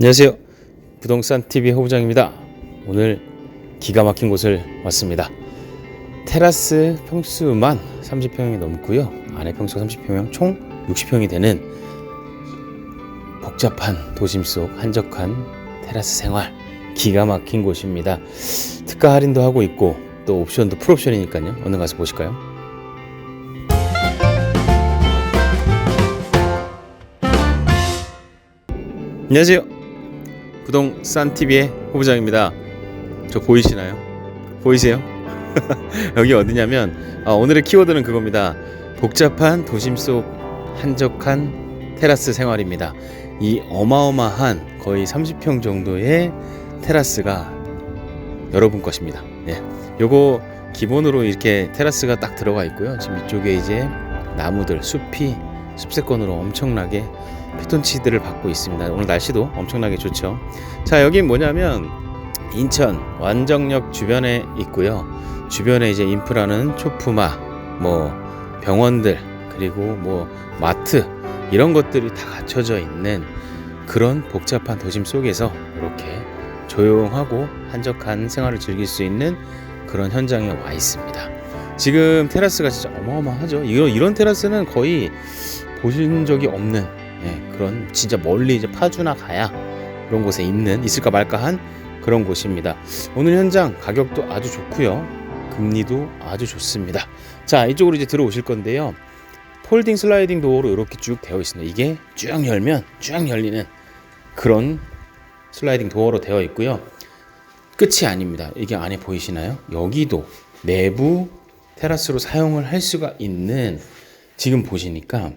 안녕하세요. 부동산 TV 허부장입니다. 오늘 기가 막힌 곳을 왔습니다. 테라스 평수만 30평이 넘고요. 안에 평수 30평이면 총 60평이 되는 복잡한 도심 속 한적한 테라스 생활 기가 막힌 곳입니다. 특가 할인도 하고 있고 또 옵션도 풀옵션이니까요. 얼른 가서 보실까요? 안녕하세요. 부동산 TV의 호부장입니다. 저 보이시나요? 보이세요? 여기 어디냐면 아, 오늘의 키워드는 그겁니다. 복잡한 도심 속 한적한 테라스 생활입니다. 이 어마어마한 거의 30평 정도의 테라스가 여러분 것입니다. 예. 요거 기본으로 이렇게 테라스가 딱 들어가 있고요. 지금 이쪽에 이제 나무들, 숲이 숲세권으로 엄청나게 피톤치드를 받고 있습니다. 오늘 날씨도 엄청나게 좋죠. 자, 여기 뭐냐면 인천 완정역 주변에 있고요. 주변에 이제 인프라는 초품화, 뭐 병원들 그리고 뭐 마트 이런 것들이 다 갖춰져 있는 그런 복잡한 도심 속에서 이렇게 조용하고 한적한 생활을 즐길 수 있는 그런 현장에 와 있습니다. 지금 테라스가 진짜 어마어마하죠. 이런 이런 테라스는 거의 보신 적이 없는 예, 그런 진짜 멀리 이제 파주나 가야 그런 곳에 있는 있을까 말까 한 그런 곳입니다. 오늘 현장 가격도 아주 좋고요. 금리도 아주 좋습니다. 자, 이쪽으로 이제 들어오실 건데요. 폴딩 슬라이딩 도어로 이렇게 쭉 되어 있습니다. 이게 쭉 열면 쭉 열리는 그런 슬라이딩 도어로 되어 있고요. 끝이 아닙니다. 이게 안에 보이시나요? 여기도 내부 테라스로 사용을 할 수가 있는 지금 보시니까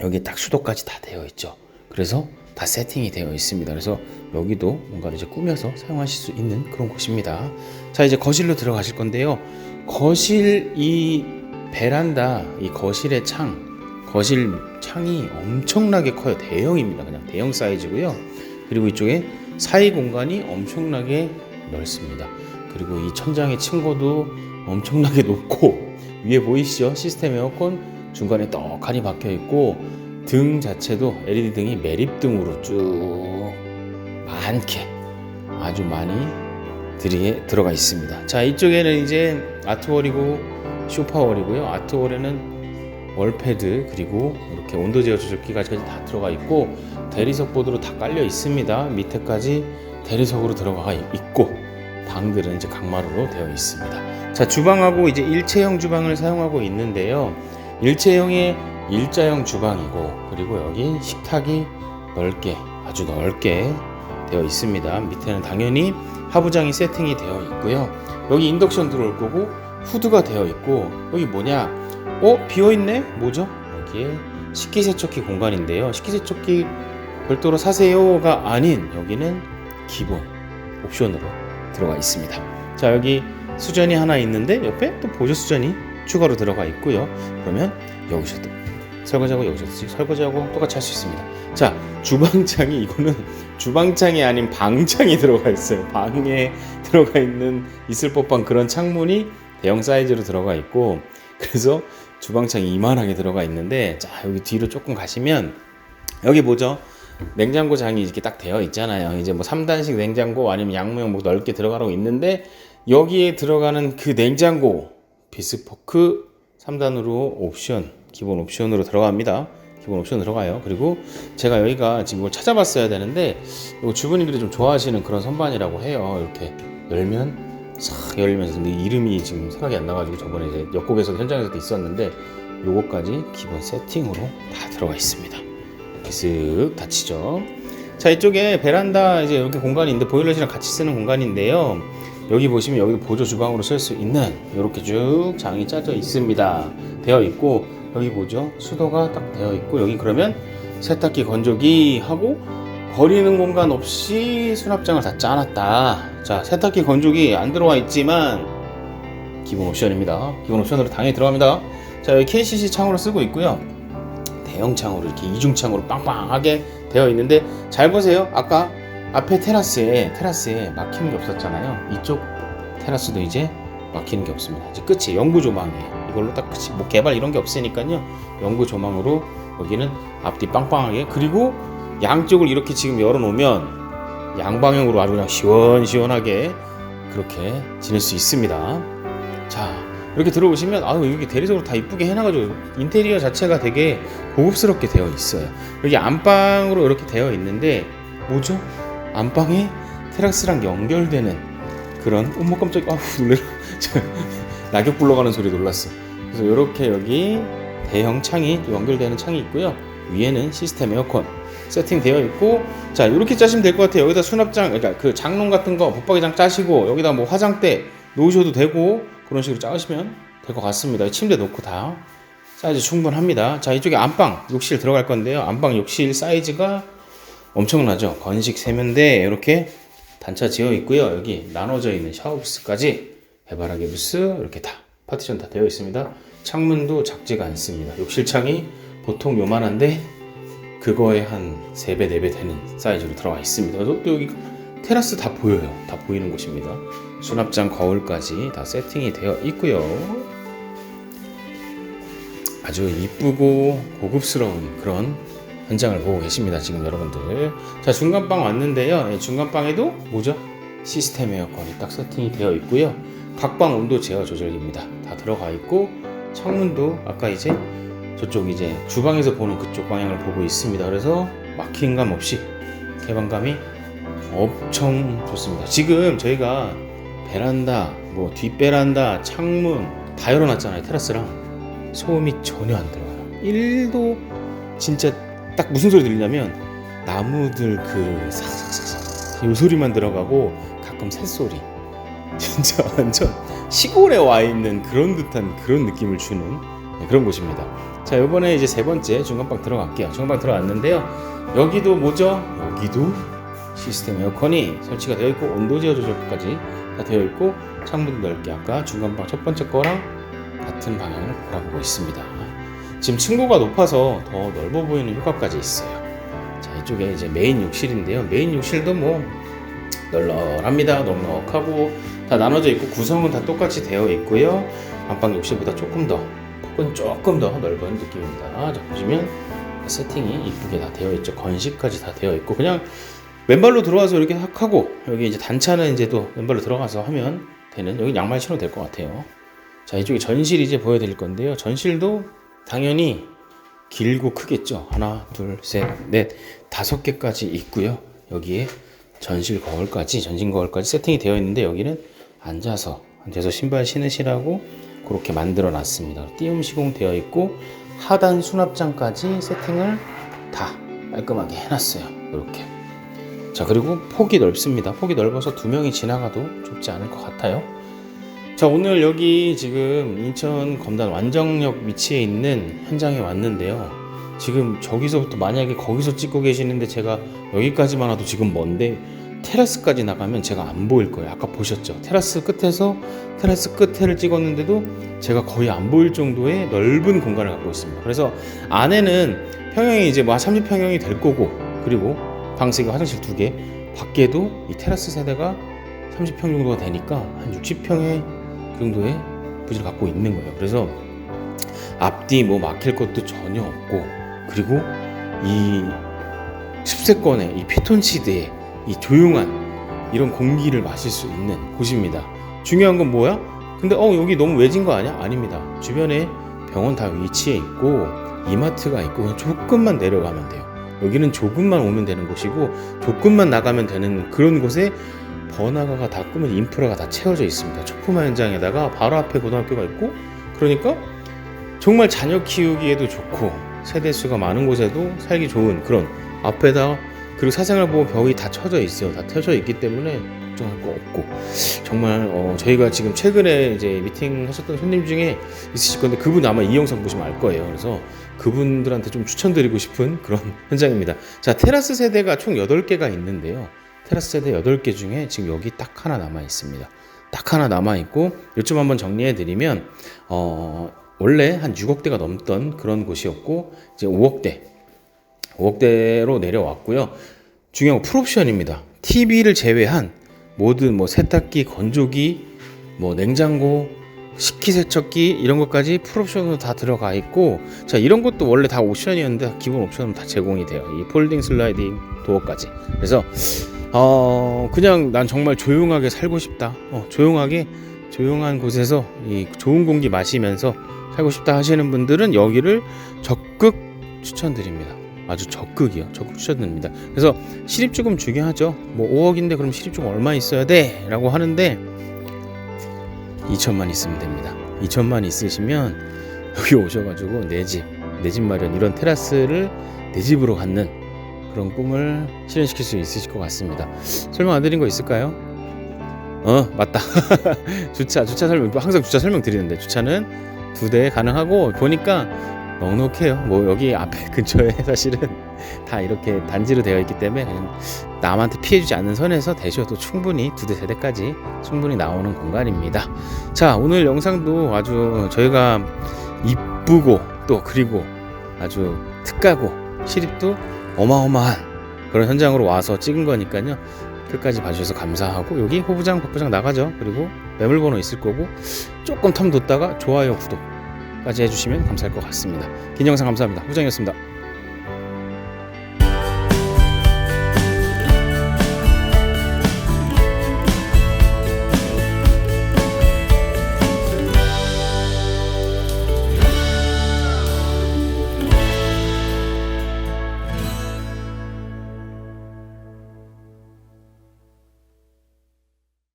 여기 딱 수도까지 다 되어 있죠. 그래서 다 세팅이 되어 있습니다. 그래서 여기도 뭔가를 이제 꾸며서 사용하실 수 있는 그런 곳입니다. 자, 이제 거실로 들어가실 건데요. 거실 이 베란다, 이 거실의 창, 거실 창이 엄청나게 커요. 대형입니다. 그냥 대형 사이즈고요. 그리고 이쪽에 사이 공간이 엄청나게 넓습니다. 그리고 이 천장의 층고도 엄청나게 높고 위에 보이시죠? 시스템 에어컨 중간에 떡하니 박혀 있고 등 자체도 LED 등이 매립등으로 쭉 많게 아주 많이 들이게 들어가 있습니다. 자 이쪽에는 이제 아트월이고 쇼파월이고요. 아트월에는 월패드 그리고 이렇게 온도 제어 조절기까지 다 들어가 있고 대리석 보드로 다 깔려 있습니다. 밑에까지 대리석으로 들어가 있고 방들은 이제 강마루로 되어 있습니다. 자 주방하고 이제 일체형 주방을 사용하고 있는데요. 일체형의 일자형 주방이고 그리고 여기 식탁이 넓게 아주 넓게 되어 있습니다. 밑에는 당연히 하부장이 세팅이 되어 있고요. 여기 인덕션 들어올 거고 후드가 되어 있고 여기 뭐냐? 어 비어 있네? 뭐죠? 여기에 식기세척기 공간인데요. 식기세척기 별도로 사세요가 아닌 여기는 기본 옵션으로 들어가 있습니다. 자 여기 수전이 하나 있는데 옆에 또 보조 수전이 추가로 들어가 있고요. 그러면 여기서도 설거지하고 여기서도 설거지하고 똑같이 할 수 있습니다. 자 주방창이 이거는 주방창이 아닌 방창이 들어가 있어요. 방에 들어가 있는 있을 법한 그런 창문이 대형 사이즈로 들어가 있고 그래서 주방창이 이만하게 들어가 있는데 자 여기 뒤로 조금 가시면 여기 뭐죠? 냉장고 장이 이렇게 딱 되어 있잖아요. 이제 뭐 3단식 냉장고 아니면 양무형 뭐 넓게 들어가고 있는데 여기에 들어가는 그 냉장고 비스포크 3단으로 옵션 기본 옵션으로 들어갑니다. 기본 옵션 들어가요. 그리고 제가 여기가 지금 이걸 찾아봤어야 되는데 이거 주부님들이 좀 좋아하시는 그런 선반이라고 해요. 이렇게 열면 싹 열리면서 근데 이름이 지금 생각이 안 나가지고 저번에 이제 역곡에서 현장에서도 있었는데 요거까지 기본 세팅으로 다 들어가 있습니다. 쓱 닫히죠. 자 이쪽에 베란다 이제 이렇게 공간이 있는데 보일러실이랑 같이 쓰는 공간인데요. 여기 보시면 여기도 보조 주방으로 쓸 수 있는 이렇게 쭉 장이 짜져 있습니다. 되어 있고 여기 보죠 수도가 딱 되어 있고 여기 그러면 세탁기 건조기 하고 버리는 공간 없이 수납장을 다 짜놨다. 자 세탁기 건조기 안 들어와 있지만 기본 옵션입니다. 기본 옵션으로 당연히 들어갑니다. 자 여기 KCC 창으로 쓰고 있고요. 대형 창으로 이렇게 이중 창으로 빵빵하게 되어 있는데 잘 보세요. 아까 앞에 테라스에 테라스에 막히는 게 없었잖아요. 이쪽 테라스도 이제 막히는 게 없습니다. 이제 끝이 영구 조망이에요. 이걸로 딱 끝이 뭐 개발 이런 게 없으니까요. 영구 조망으로 여기는 앞뒤 빵빵하게 그리고 양쪽을 이렇게 지금 열어놓으면 양방향으로 아주 그냥 시원시원하게 그렇게 지낼 수 있습니다. 자 이렇게 들어오시면 아 여기 대리석으로 다 이쁘게 해놔가지고 인테리어 자체가 되게 고급스럽게 되어 있어요. 여기 안방으로 이렇게 되어 있는데 뭐죠? 안방에 테라스랑 연결되는 그런 어머 깜짝 아 놀래라 저, 낙엽 굴러가는 소리 놀랐어. 그래서 이렇게 여기 대형 창이 연결되는 창이 있고요. 위에는 시스템 에어컨 세팅되어 있고 자 이렇게 짜시면 될 것 같아요. 여기다 수납장 그러니까 그 장롱 같은 거 붙박이장 짜시고 여기다 뭐 화장대 놓으셔도 되고 그런 식으로 짜시면 될 것 같습니다. 침대 놓고 다 사이즈 충분합니다. 자 이쪽에 안방 욕실 들어갈 건데요. 안방 욕실 사이즈가 엄청나죠. 건식 세면대 이렇게 단차 지어 있고요. 여기 나눠져 있는 샤워부스까지 해바라기 부스 이렇게 다 파티션 다 되어 있습니다. 창문도 작지가 않습니다. 욕실 창이 보통 요만한데 그거에 한 3배, 4배 되는 사이즈로 들어가 있습니다. 또 여기 테라스 다 보여요. 다 보이는 곳입니다. 수납장 거울까지 다 세팅이 되어 있고요. 아주 이쁘고 고급스러운 그런 현장을 보고 계십니다. 지금 여러분들. 자, 중간방 왔는데요. 예, 중간방에도 뭐죠? 시스템 에어컨이 딱 세팅이 되어 있고요. 각방 온도 제어 조절기입니다. 다 들어가 있고 창문도 아까 이제 저쪽 이제 주방에서 보는 그쪽 방향을 보고 있습니다. 그래서 막힌 감 없이 개방감이 엄청 좋습니다. 지금 저희가 베란다, 뭐 뒷베란다, 창문 다 열어놨잖아요. 테라스랑 소음이 전혀 안 들어가요. 1도 진짜 딱 무슨 소리 들리냐면 나무들 그 사삭사삭 요 소리만 들어가고 가끔 새소리 진짜 완전 시골에 와 있는 그런 듯한 그런 느낌을 주는 네, 그런 곳입니다. 자, 이번에 이제 세 번째 중간방 들어갈게요. 중간방 들어갔는데요. 여기도 뭐죠? 여기도 시스템 에어컨이 설치가 되어 있고 온도 제어 조절까지 다 되어 있고 창문도 넓게 아까 중간방 첫 번째 거랑 같은 방향을 바라보고 있습니다. 지금 층고가 높아서 더 넓어 보이는 효과까지 있어요. 자, 이쪽에 이제 메인 욕실인데요. 메인 욕실도 뭐 널널합니다. 넉넉하고 다 나눠져 있고 구성은 다 똑같이 되어 있고요. 안방 욕실보다 조금 더 폭은 조금 더 넓은 느낌입니다. 자 보시면 세팅이 이쁘게 다 되어 있죠. 건식까지 다 되어 있고 그냥 맨발로 들어와서 이렇게 탁 하고 여기 이제 단차는 이제 또 맨발로 들어가서 하면 되는 여기 양말 신어도 될 것 같아요. 자 이쪽에 전실 이제 보여드릴 건데요. 전실도 당연히 길고 크겠죠. 하나, 둘, 셋, 넷, 다섯 개까지 있고요. 여기에 전실 거울까지, 전신 거울까지 세팅이 되어 있는데 여기는 앉아서 앉아서 신발 신으시라고 그렇게 만들어 놨습니다. 띄움 시공 되어 있고 하단 수납장까지 세팅을 다 깔끔하게 해놨어요. 이렇게. 자 그리고 폭이 넓습니다. 폭이 넓어서 두 명이 지나가도 좁지 않을 것 같아요. 자 오늘 여기 지금 인천 검단 완정역 위치에 있는 현장에 왔는데요. 지금 저기서부터 만약에 거기서 찍고 계시는데 제가 여기까지만 와도 지금 먼데 테라스까지 나가면 제가 안 보일 거예요. 아까 보셨죠? 테라스 끝에서 테라스 끝에를 찍었는데도 제가 거의 안 보일 정도의 넓은 공간을 갖고 있습니다. 그래서 안에는 평형이 이제 뭐 30평형이 될 거고 그리고 방석이 화장실 두 개, 밖에도 이 테라스 세대가 30평 정도가 되니까 한 60평의 그 정도의 부지를 갖고 있는 거예요. 그래서 앞뒤 뭐 막힐 것도 전혀 없고 그리고 이 습세권의 이 피톤치드의 이 조용한 이런 공기를 마실 수 있는 곳입니다. 중요한 건 뭐야? 근데 어 여기 너무 외진 거 아니야? 아닙니다. 주변에 병원 다 위치해 있고 이마트가 있고 그냥 조금만 내려가면 돼요. 여기는 조금만 오면 되는 곳이고 조금만 나가면 되는 그런 곳에 번화가가 다 꾸면 인프라가 다 채워져 있습니다. 초품화 현장에다가 바로 앞에 고등학교가 있고 그러니까 정말 자녀 키우기에도 좋고 세대 수가 많은 곳에도 살기 좋은 그런 앞에다 그리고 사생활 보호 벽이 다 쳐져 있어요. 다 켜져 있기 때문에 걱정할 거 없고 정말 어, 저희가 지금 최근에 이제 미팅 하셨던 손님 중에 있으실 건데 그분 아마 이 영상 보시면 알 거예요. 그래서 그분들한테 좀 추천드리고 싶은 그런 현장입니다. 자 테라스 세대가 총 8개가 있는데요. 테라스 세대 8개 중에 지금 여기 딱 하나 남아 있습니다. 딱 하나 남아 있고 요점 한번 정리해 드리면 어, 원래 한 6억대가 넘던 그런 곳이었고 이제 5억대 5억대로 내려왔고요. 중요한 건 풀옵션입니다. TV를 제외한 모든 뭐 세탁기, 건조기, 뭐 냉장고, 식기 세척기 이런 것까지 풀옵션으로 다 들어가 있고 자 이런 것도 원래 다 옵션이었는데 기본 옵션으로 다 제공이 돼요 이 폴딩 슬라이딩 도어까지 그래서 어 그냥 난 정말 조용하게 살고 싶다. 어, 조용하게 조용한 곳에서 이 좋은 공기 마시면서 살고 싶다 하시는 분들은 여기를 적극 추천드립니다. 아주 적극이요. 적극 추천드립니다. 그래서 실입주금 중요하죠. 뭐 5억인데 그럼 실입주금 얼마 있어야 돼? 라고 하는데 2천만 있으면 됩니다. 2천만 있으시면 여기 오셔가지고 내 집, 내 집 마련 이런 테라스를 내 집으로 갖는 그런 꿈을 실현시킬 수 있으실 것 같습니다. 설명 안 드린 거 있을까요? 어 맞다. 주차 주차 설명 항상 주차 설명 드리는데 주차는 두 대 가능하고 보니까 넉넉해요. 뭐 여기 앞에 근처에 사실은 다 이렇게 단지로 되어 있기 때문에 남한테 피해주지 않는 선에서 대셔도 충분히 두 대 세 대까지 충분히 나오는 공간입니다. 자 오늘 영상도 아주 저희가 이쁘고 또 그리고 아주 특가고 시립도 어마어마한 그런 현장으로 와서 찍은 거니까요. 끝까지 봐주셔서 감사하고 여기 호부장 박부장 나가죠. 그리고 매물번호 있을 거고 조금 텀 뒀다가 좋아요 구독까지 해주시면 감사할 것 같습니다. 긴 영상 감사합니다. 호부장이었습니다.